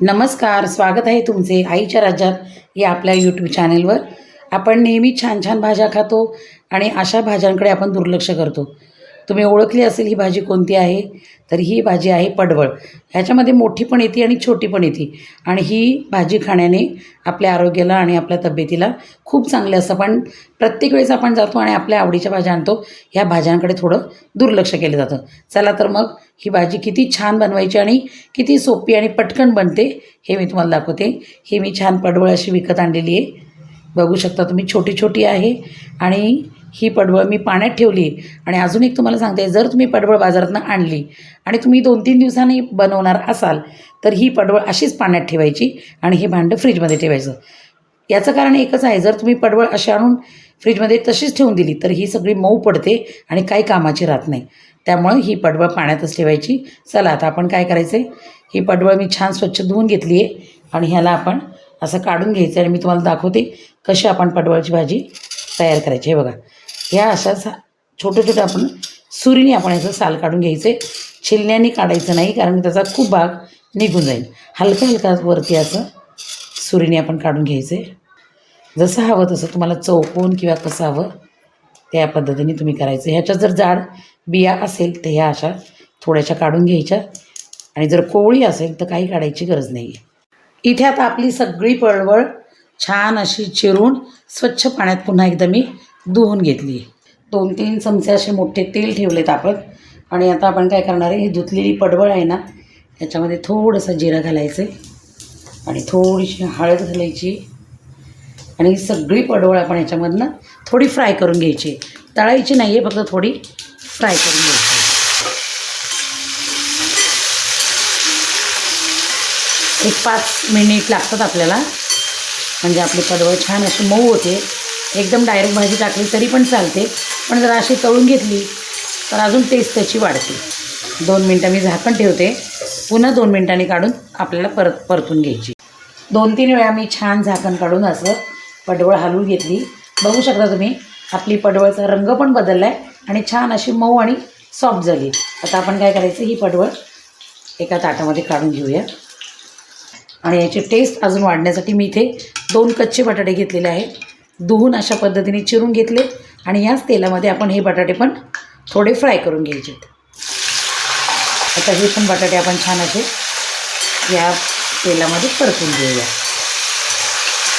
नमस्कार स्वागत आहे तुमचे आईच्या राज्यात या आपल्या यूट्यूब चॅनेलवर आपण नेहमी छान छान भाज्या खातो आणि अशा भाज्यांकडे आपण दुर्लक्ष करतो. तुम्ही ओळखली असेल ही भाजी कोणती आहे तर ही भाजी आहे पडवळ. ह्याच्यामध्ये मोठी पण येते आणि छोटी पण येते. आणि ही भाजी खाण्याने आपल्या आरोग्याला आणि आपल्या तब्येतीला खूप चांगलं असतं. पण प्रत्येक वेळेस आपण जातो आणि आपल्या आवडीच्या भाज्या आणतो ह्या भाज्यांकडे थोडं दुर्लक्ष केलं जातं. चला तर मग ही भाजी किती छान बनवायची आणि किती सोपी आणि पटकन बनते हे मी तुम्हाला दाखवते. ही मी छान पडवळ अशी विकत आणलेली आहे. बघू शकता तुम्ही छोटी छोटी आहे आणि ही पडवळ मी पाण्यात ठेवली. आणि अजून एक तुम्हाला सांगते जर तुम्ही पडवळ बाजारातनं आणली आणि तुम्ही दोन तीन दिवसांनी बनवणार असाल तर ही पडवळ अशीच पाण्यात ठेवायची आणि हे भांडं फ्रीजमध्ये ठेवायचं. याचं कारण एकच आहे जर तुम्ही पडवळ अशी आणून फ्रीजमध्ये तशीच ठेवून दिली तर ही सगळी मऊ पडते आणि काही कामाची राहत नाही. त्यामुळं ही पडवळ पाण्यातच ठेवायची. चला आता आपण काय करायचं आहे ही पडवळ मी छान स्वच्छ धुवून घेतली आहे आणि ह्याला आपण असं काढून घ्यायचं आणि मी तुम्हाला दाखवते कशी आपण पडवळची भाजी तयार करायची. हे बघा ह्या अशा सा छोटं छोटं आपण सुरीने आपण याचं साल काढून घ्यायचे. छिलण्याने काढायचं नाही कारण त्याचा खूप भाग निघून जाईल. हलका हलका वरती असं सुरीने आपण काढून घ्यायचे. जसं हवं तसं तुम्हाला चौकोन किंवा कसं हवं त्या पद्धतीने तुम्ही करायचं. ह्याच्यात जर जाड बिया असेल तर ह्या अशा थोड्याशा काढून घ्यायच्या. आणि जर कोवळी असेल तर काही काढायची गरज नाही आहे इथे आता आपली सगळी पळवळ छान अशी चिरून स्वच्छ पाण्यात पुन्हा एकदा मी धुवून घेतली. दोन तीन चमचे असे मोठे तेल ठेवले आपण. आणि आता आपण काय करणार आहे ही धुतलेली पडवळ आहे ना याच्यामध्ये थोडंसं जिरं घालायचं आहे आणि थोडीशी हळद घालायची. आणि ही सगळी पडवळ आपण याच्यामधनं थोडी फ्राय करून घ्यायची. तळायची नाही आहे फक्त थोडी फ्राय करून घ्यायची. एक पाच मिनिट लागतात आपल्याला. म्हणजे आपली पडवळ छान अशी मऊ होते. एकदम डायरेक्ट भाजी टाकली तरी पण चालते. पण जर अशी तळून घेतली तर अजून टेस्ट त्याची वाढते. दोन मिनटं मी झाकण ठेवते. पुन्हा दोन मिनटांनी काढून आपल्याला परत परतून घ्यायची. दोन तीन वेळा मी छान झाकण काढून असं पडवळ हलवून घेतली. बघू शकता तुम्ही आपली पडवळचा रंग पण बदलला आहे आणि छान अशी मऊ आणि सॉफ्ट झाली. आता आपण काय करायचं ही पडवळ एका ताटामध्ये काढून घेऊया. आणि याची टेस्ट अजून वाढण्यासाठी मी इथे दोन कच्चे बटाटे घेतलेले आहेत. धुवून अशा पद्धतीने चिरून घेतले आणि याच तेलामध्ये आपण हे बटाटे पण थोडे फ्राय करून घ्यायचे आता हे पण बटाटे आपण छान असे या तेलामध्ये परतून घेऊया.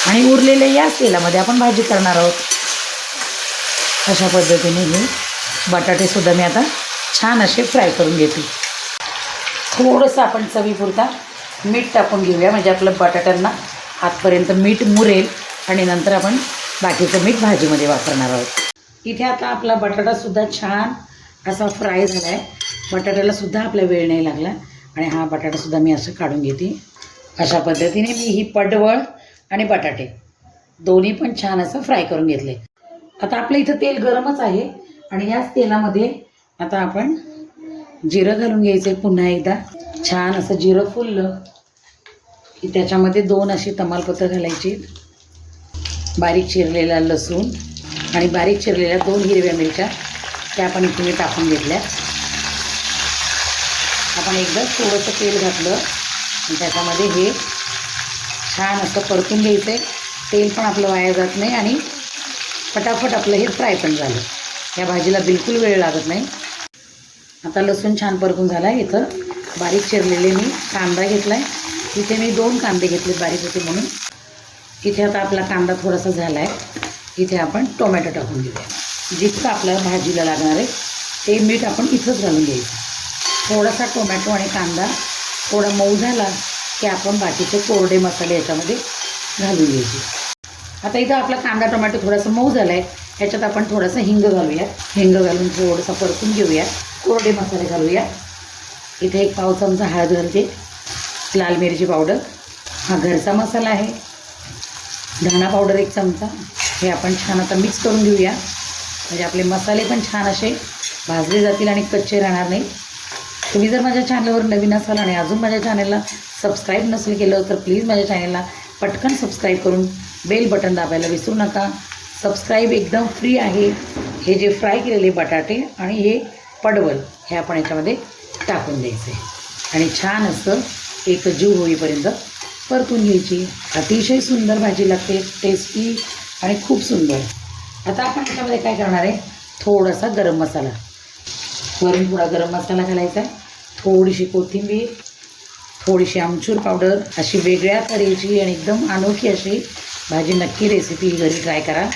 आणि उरलेले याच तेलामध्ये आपण भाजी करणार आहोत. अशा पद्धतीने हे बटाटेसुद्धा मी आता छान असे फ्राय करून घेते. थोडंसं आपण चवीपुरता मीठ टाकून घेऊया म्हणजे आपलं बटाट्यांना आतपर्यंत मीठ मुरेल आणि नंतर आपण बाकीचं मीठ भाजीमध्ये वापरणार आहोत. इथे आता आपला बटाटासुद्धा छान असा फ्राय झाला आहे बटाट्यालासुद्धा आपला वेळ नाही लागला आणि हा बटाटासुद्धा मी असं काढून घेते. अशा पद्धतीने मी ही पडवळ आणि बटाटे दोन्ही पण छान असं फ्राय करून घेतले. आता आपलं इथं तेल गरमच आहे आणि याच तेलामध्ये आता आपण जिरं घालून घ्यायचं आहे पुन्हा एकदा. छान असं जिरं फुललं की त्याच्यामध्ये दोन अशी तमालपत्र घालायची. बारीक चिरलेला लसूण आणि बारीक चिरलेल्या दोन हिरव्या मिरच्या त्या आपण इथे मी टाकून घेतल्या. आपण एकदा थोडंसं तेल घातलं आणि त्याच्यामध्ये हे छान असं परतून घ्यायचं आहे तेल पण आपलं वाया जात नाही आणि फटाफट आपलं हे फ्राय पण झालं. या भाजीला बिलकुल वेळ लागत नाही. आता लसूण छान परतून झाला. आहे इथं बारीक चिरलेले मी कांदा घेतला आहे इथे मी दोन कांदे घेतले बारीक होते म्हणून. इथे आता आपला कांदा थोडासा झाला आहे इथे आपण टोमॅटो टाकून घेऊया. जितकं आपल्याला भाजीला लागणार आहे ते मीठ आपण इथंच घालून घ्यायचं. थोडासा टोमॅटो आणि कांदा थोडा मऊ झाला की आपण बाकीचे कोरडे मसाले याच्यामध्ये घालून घ्यायचे. आता इथं आपला कांदा टोमॅटो थोडासा मऊ झाला आहे ह्याच्यात आपण थोडासा हिंग घालूया हिंग घालून थोडंसं परतून घेऊया. कोरडे मसाले घालूया. इथे एक पाव चमचा हळद घालते. लाल मिरची पावडर. हा घरचा मसाला आहे. धणा पावडर एक चमचा. हे आपण छान आता मिक्स करून घेऊया. म्हणजे आपले मसाले पण छान असे भाजले जातील आणि कच्चे राहणार नाही तुम्ही जर माझ्या चॅनलवर नवीन असाल आणि अजून माझ्या चॅनलला सबस्क्राईब नसेल केलं तर प्लीज माझ्या चॅनलला पटकन सबस्क्राईब करून बेल बटन दाबायला विसरू नका. सबस्क्राईब एकदम फ्री आहे. हे जे फ्राय केलेले बटाटे आणि हे पडवल हे आपण याच्यामध्ये टाकून द्यायचे. आणि छान असं एक जीव होईपर्यंत परतून घ्यायची. अतिशय सुंदर भाजी लागते टेस्टी आणि खूप सुंदर. आता आपण त्याच्यामध्ये काय करणार आहे? थोडासा गरम मसाला. वरून थोडा गरम मसाला घालायचा आहे. थोडीशी कोथिंबीर थोडीशी आमचूर पावडर अशी वेगळ्या तऱ्हेची आणि एकदम अनोखी अशी भाजी नक्की रेसिपी घरी ट्राय करा.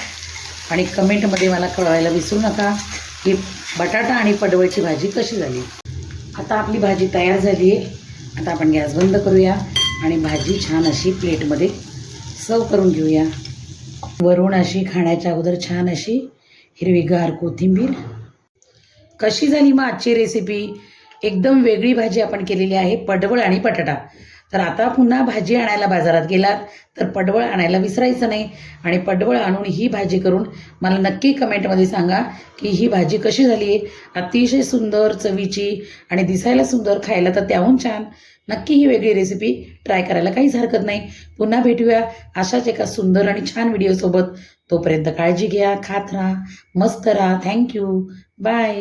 आणि कमेंटमध्ये मला कळवायला विसरू नका की बटाटा आणि पडवळची भाजी कशी झाली. आता आपली भाजी तयार झाली आहे. आता आपण गॅस बंद करूया. आणि भाजी छान अशी प्लेटमध्ये सर्व करून घेऊया. वरून अशी खाण्याच्या अगोदर छान अशी हिरवीगार कोथिंबीर. कशी झाली मग आजची रेसिपी एकदम वेगळी भाजी आपण केलेली आहे पडवळ आणि बटाटा. तर आता पुन्हा भाजी आणायला बाजारात गेलात तर पडवळ आणायला विसरायचं नाही. आणि पडवळ आणून ही भाजी करून मला नक्की कमेंटमध्ये सांगा की ही भाजी कशी झाली आहे. अतिशय सुंदर चवीची आणि दिसायला सुंदर खायला तर त्याहून छान. नक्की ही वेगळी रेसिपी ट्राय करायला काहीच हरकत नाही. पुन्हा भेटूया अशाच एका सुंदर आणि छान व्हिडिओसोबत तोपर्यंत काळजी घ्या खात राहा मस्त राहा. Thank you bye